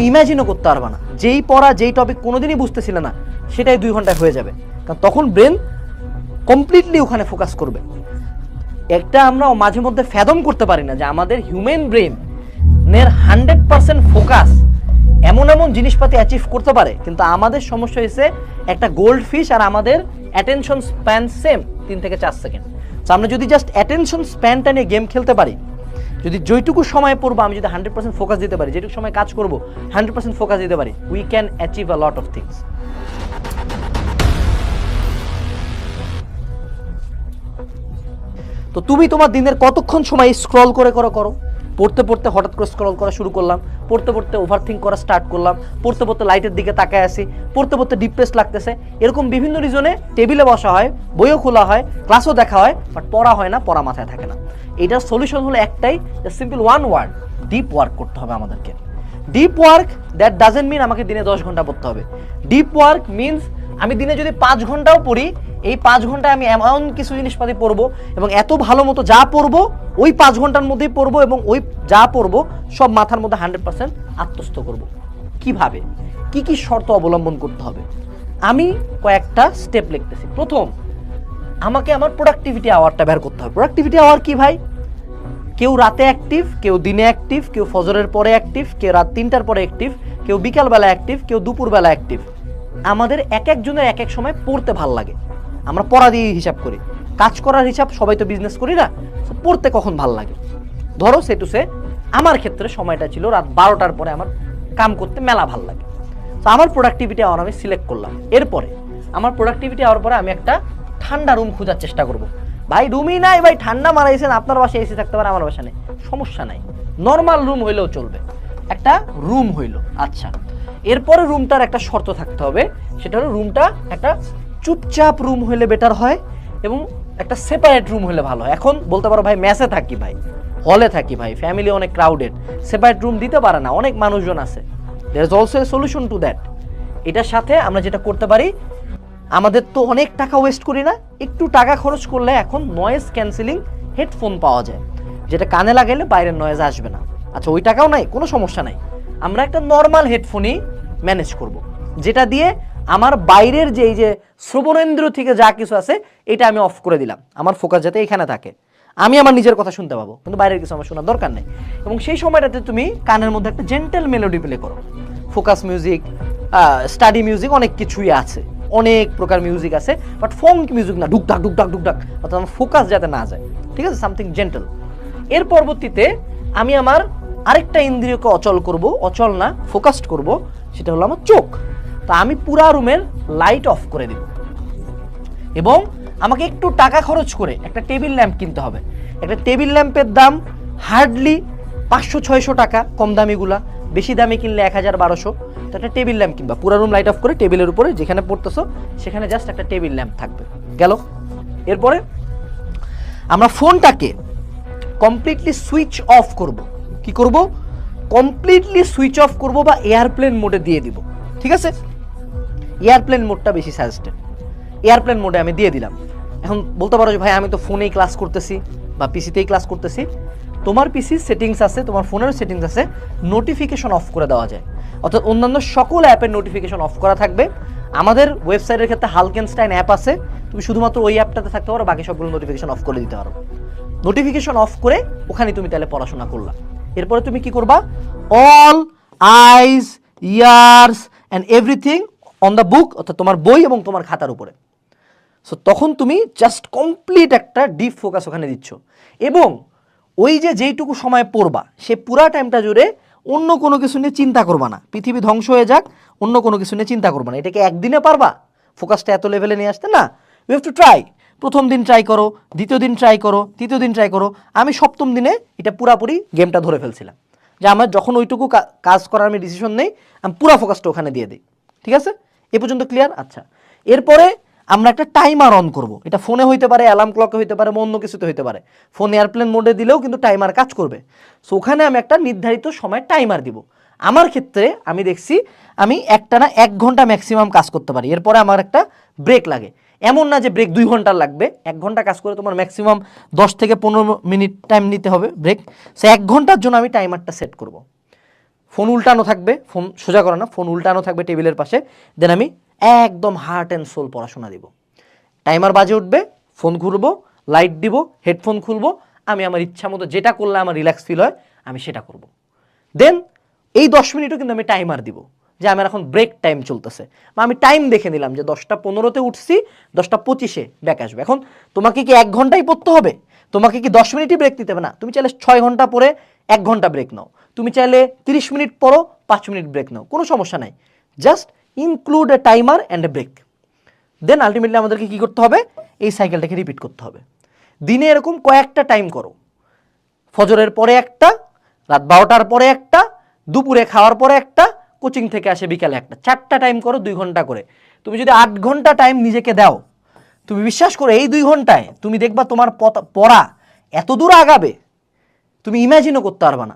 তুমি ইমাজিনও করতে পারবে না। যেই পড়া, যেই টপিক কোনোদিনই বুঝতেছিলে না, সেটাই দুই ঘন্টায় হয়ে যাবে। কারণ তখন ব্রেন কমপ্লিটলি ওখানে ফোকাস করবে। একটা আমরা মাঝে মধ্যে ফ্যাদম করতে পারি না যে আমাদের হিউম্যান ব্রেন নের হান্ড্রেড পার্সেন্ট ফোকাস এমন এমন জিনিসপাতি অ্যাচিভ করতে পারে, কিন্তু আমাদের সমস্যা হয়েছে একটা গোল্ড ফিশ আর আমাদের অ্যাটেনশন স্প্যান সেম তিন থেকে চার সেকেন্ড তো আমরা যদি জাস্ট অ্যাটেনশন স্প্যানটা নিয়ে গেম খেলতে পারি যদি যেটুকু সময় পড়ব, আমি যদি হান্ড্রেড পার্সেন্ট ফোকাস দিতে পারি, যেটুকু সময় কাজ করব, হান্ড্রেড পার্সেন্ট ফোকাস দিতে পারি we can achieve a lot of things তো তুমি তোমার দিনের কতক্ষণ সময় স্ক্রল করে করে, করো? পড়তে পড়তে হঠাৎ করে স্ক্রল করা শুরু করলাম। পড়তে পড়তে ওভার থিঙ্ক করা স্টার্ট করলাম। পড়তে পড়তে লাইটের দিকে তাকায় আসি পড়তে পড়তে ডিপ্রেস লাগতেছে। এরকম বিভিন্ন রিজনে টেবিলে বসা হয়, বইও খোলা হয় ক্লাসও দেখা হয় বাট পড়া হয় না, পড়া মাথায় থাকে না। এটার সলিউশন হলো একটাই simple one word deep work করতে হবে আমাদেরকে। Deep work that doesn't mean আমাকে দিনে দশ ঘণ্টা পড়তে হবে। ডিপ ওয়ার্ক মিনস আমি দিনে যদি পাঁচ ঘন্টাও পড়ি এই পাঁচ ঘন্টায় আমি এমন কিছু জিনিসপাতি পড়ব এবং এত ভালো মতো যা পড়ব, ওই পাঁচ ঘণ্টার মধ্যেই পড়ব এবং ওই যা পড়ব, সব মাথার মধ্যে হান্ড্রেড পার্সেন্ট আত্মস্থ করব। কীভাবে? কি কি শর্ত অবলম্বন করতে হবে? আমি কয়েকটা স্টেপ লিখতেছি। প্রথম, আমাকে আমার প্রোডাক্টিভিটি আওয়ারটা বের করতে হবে। প্রোডাক্টিভিটি আওয়ার কি ভাই? কেউ রাতে অ্যাক্টিভ কেউ দিনে অ্যাক্টিভ কেউ ফজরের পরে অ্যাক্টিভ কেউ রাত তিনটার পরে অ্যাক্টিভ কেউ বিকালবেলা অ্যাক্টিভ কেউ দুপুরবেলা অ্যাক্টিভ আমাদের এক একজনের এক এক সময় পড়তে ভালো লাগে। আমরা পড়া দিয়ে হিসাব করি। কাজ করার হিসাব সবাই তো বিজনেস করি না। পড়তে কখন ভালো লাগে? ধরো সে টু সে আমার ক্ষেত্রে সময়টা ছিল রাত বারোটার পরে আমার কাম করতে মেলা ভালো লাগে। তো আমার প্রোডাক্টিভিটি আওয়ার আমি সিলেক্ট করলাম। এরপরে, আমার প্রোডাক্টিভিটি আওয়ার পরে আমি একটা ঠান্ডা রুম খোঁজার চেষ্টা করব। ভাই রুমই নাই, ভাই, ঠান্ডা মারাইছেন, আপনার বাসায় এসি থাকতে পারে, আমার বাসা নেই। সমস্যা নাই। নর্মাল রুম হইলেও চলবে। একটা রুম হইল। আচ্ছা এরপরে রুমটার একটা শর্ত থাকতে হবে। সেটা হলো রুমটা একটা চুপচাপ রুম হইলে বেটার হয় এবং একটা সেপারেট রুম হলে ভালো হয়। এখন বলতে পারো ভাই ম্যাসে থাকি ভাই হলে থাকি ভাই ফ্যামিলি অনেক ক্রাউডেড সেপারেট রুম দিতে পারে না, অনেক মানুষজন আছে। There is also a solution to that এটার সাথে আমরা যেটা করতে পারি, আমাদের তো অনেক টাকা ওয়েস্ট করি না, একটু টাকা খরচ করলে এখন নয়েজ ক্যান্সেলিং হেডফোন পাওয়া যায়, যেটা কানে লাগাইলে বাইরের নয়েজ আসবে না। আচ্ছা ওই টাকাও নাই, কোনো সমস্যা নাই। আমরা একটা নর্মাল হেডফোনই ম্যানেজ করব। যেটা দিয়ে আমার বাইরের যে এই যে শ্রবণেন্দ্র থেকে যা কিছু আছে, এটা আমি অফ করে দিলাম। আমার ফোকাস যাতে এখানে থাকে। আমি আমার নিজের কথা শুনতে পাবো, কিন্তু বাইরের কিছু আমার শোনার দরকার নেই। এবং সেই সময়টাতে তুমি কানের মধ্যে একটা জেন্টেল মেলোডি প্লে করো। ফোকাস মিউজিক স্টাডি মিউজিক অনেক কিছুই আছে। অনেক প্রকার মিউজিক আছে বাট ফঙ্ক মিউজিক না ডুকডাক ডুকডাক ডুকডাক অর্থাৎ আমার ফোকাস যাতে না যায়। ঠিক আছে? সামথিং জেন্টেল এর পরবর্তীতে আমি আমার আরেকটা ইন্দ্রিয়কে অচল করব, অচল না ফোকাসড করব, সেটা হলো আমার চোখ। তা আমি পুরা রুমের লাইট অফ করে দেব। এবং আমাকে একটু টাকা খরচ করে একটা টেবিল ল্যাম্প কিনতে হবে। একটা টেবিল ল্যাম্পের দাম হার্ডলি পাঁচশো, ছয়শো টাকা, কম দামিগুলা। বেশি দামি কিনলে এক হাজার, বারোশো। তো একটা টেবিল ল্যাম্প কিনবা। পুরো রুম লাইট অফ করে টেবিলের উপরে যেখানে পড়তেছো, সেখানে জাস্ট একটা টেবিল ল্যাম্প থাকবে। গেল। এরপরে আমরা ফোনটাকে কমপ্লিটলি সুইচ অফ করব। কি করব? কমপ্লিটলি সুইচ অফ করব বা এয়ারপ্লেন মোডে দিয়ে দিব। ঠিক আছে? এয়ারপ্লেন মোডটা বেশি সাজেস্টেড এয়ারপ্লেন মোডে আমি দিয়ে দিলাম। এখন বলতে পারো যে, ভাই, আমি তো ফোনেই ক্লাস করতেছি বা পিসিতেই ক্লাস করতেছি। তোমার পিসি সেটিংস আছে, তোমার ফোনেরও সেটিংস আছে নোটিফিকেশন অফ করে দেওয়া যায়। অর্থাৎ অন্যান্য সকল অ্যাপের নোটিফিকেশন অফ করা থাকবে। আমাদের ওয়েবসাইটের ক্ষেত্রে হালকেনস্টাইন অ্যাপ আছে। তুমি শুধুমাত্র ওই অ্যাপটাতে থাকতে পারো, বাকি সবগুলো নোটিফিকেশন অফ করে দিতে পারো। নোটিফিকেশন অফ করে ওখানে তুমি তাহলে পড়াশোনা করলা। এরপরে তুমি কি করবা? All eyes ears and everything on the book অর্থাৎ তোমার বই এবং তোমার খাতার উপরে। সো তখন তুমি জাস্ট কমপ্লিট একটা ডিপ ফোকাস ওখানে দিচ্ছ। এবং ওই যে যেইটুকু সময় পড়বা, সে পুরা টাইমটা জুড়ে অন্য কোনো কিছু নিয়ে চিন্তা করবা না। পৃথিবী ধ্বংস হয়ে যাক, অন্য কোনো কিছু নিয়ে চিন্তা করবা না। এটাকে একদিনে পারবা? ফোকাসটা এত লেভেলে নিয়ে আসতে না? ইউ হ্যাভ টু ট্রাই প্রথম দিন ট্রাই করো, দ্বিতীয় দিন ট্রাই করো, তৃতীয় দিন ট্রাই করো। আমি সপ্তম দিনে এটা পুরাপুরি গেমটা ধরে ফেলছিলাম। যে আমার যখন ওইটুকু কাজ করার আমি ডিসিশন নেই, আমি পুরা ফোকাসটা ওখানে দিয়ে দিই। ঠিক আছে? এ পর্যন্ত ক্লিয়ার আচ্ছা। এরপরে আমরা একটা টাইমার অন করব। এটা ফোনে হইতে পারে অ্যালার্ম ক্লকে হইতে পারে অন্য কিছুতে হইতে পারে। ফোন এয়ারপ্লেন মোডে দিলেও কিন্তু টাইমার কাজ করবে। সো ওখানে আমি একটা নির্ধারিত সময় টাইমার দিব। আমার ক্ষেত্রে আমি দেখছি, আমি একটা না এক ঘণ্টা ম্যাক্সিমাম কাজ করতে পারি। এরপরে আমার একটা ব্রেক লাগে। এমন না যে ব্রেক দুই ঘণ্টার লাগবে। এক ঘণ্টা কাজ করে তোমার ম্যাক্সিমাম দশ থেকে পনেরো মিনিট টাইম নিতে হবে ব্রেক সো এক ঘণ্টার জন্য আমি টাইমারটা সেট করব। ফোন উল্টানো থাকবে, ফোন সোজা করা না, ফোন উল্টানো থাকবে টেবিলের পাশে দেন আমি একদম হার্ট অ্যান্ড সোল পড়াশোনা দিব। টাইমার বাজে উঠবে, ফোন ঘুরবো লাইট দিব হেডফোন খুলবো, আমি আমার ইচ্ছা মতো যেটা করলে আমার রিল্যাক্স ফিল হয়, আমি সেটা করব। দেন এই দশ মিনিটও কিন্তু আমি টাইমার দিব, যে আমার এখন ব্রেক টাইম চলতেছে। বা আমি টাইম দেখে নিলাম যে দশটা পনেরোতে উঠছি, দশটা পঁচিশে ব্যাক আসবে। এখন তোমাকে কি এক ঘন্টাই পড়তে হবে? তোমাকে কি দশ মিনিটই ব্রেক দিতে হবে না? তুমি চাইলে ছয় ঘণ্টা পরে এক ঘণ্টা ব্রেক নাও। তুমি চাইলে তিরিশ মিনিট পরো পাঁচ মিনিট ব্রেক নাও। কোনো সমস্যা নাই। Just include a timer and a break then ultimately আমাদেরকে কী করতে হবে? এই সাইকেলটাকে রিপিট করতে হবে। দিনে এরকম কয়েকটা টাইম করো। ফজরের পরে একটা, রাত বারোটার পরে একটা, দুপুরে খাওয়ার পরে একটা, কোচিং থেকে আসে বিকালে একটা। চারটা টাইম করো, দুই ঘণ্টা করে। তুমি যদি আট ঘণ্টা টাইম নিজেকে দাও, তুমি বিশ্বাস করো এই দুই ঘন্টায় তুমি দেখবা তোমার পড়া এত দূর আগাবে। তুমি ইমাজিনও করতে পারবা না।